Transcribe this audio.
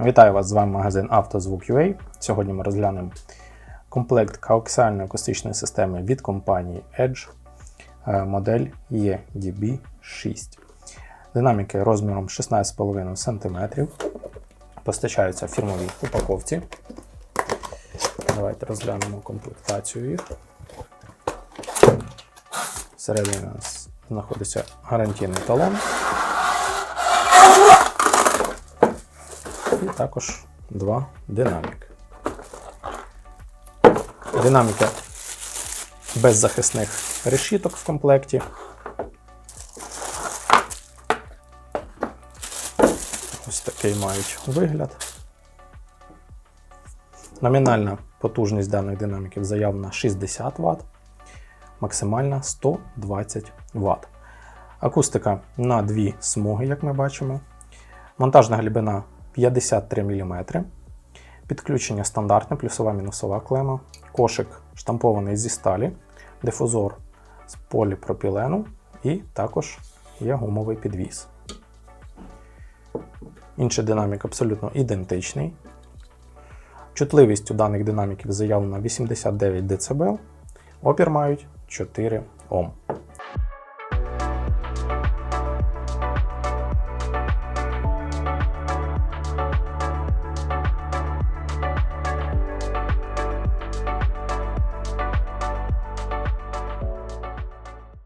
Вітаю вас! З вами магазин «Автозвук.UA». Сьогодні ми розглянемо комплект коаксіальної акустичної системи від компанії Edge, е, модель EDB6. Динаміки розміром 16,5 см. Постачаються в фірмовій упаковці. Давайте розглянемо комплектацію їх. Всередині у нас знаходиться гарантійний талон. Також два динаміки. Динаміка без захисних решіток в комплекті. Ось такий мають вигляд. Номінальна потужність даних динаміків заявлена 60 Вт, максимальна 120 Вт. Акустика на дві смуги, як ми бачимо. Монтажна глибина 53 мм. Підключення стандартне, плюсова мінусова клема. Кошик штампований зі сталі, дифузор з поліпропілену і також є гумовий підвіс. Інший динамік абсолютно ідентичний. Чутливість у даних динаміків заявлена 89 дБ, опір мають 4 Ом.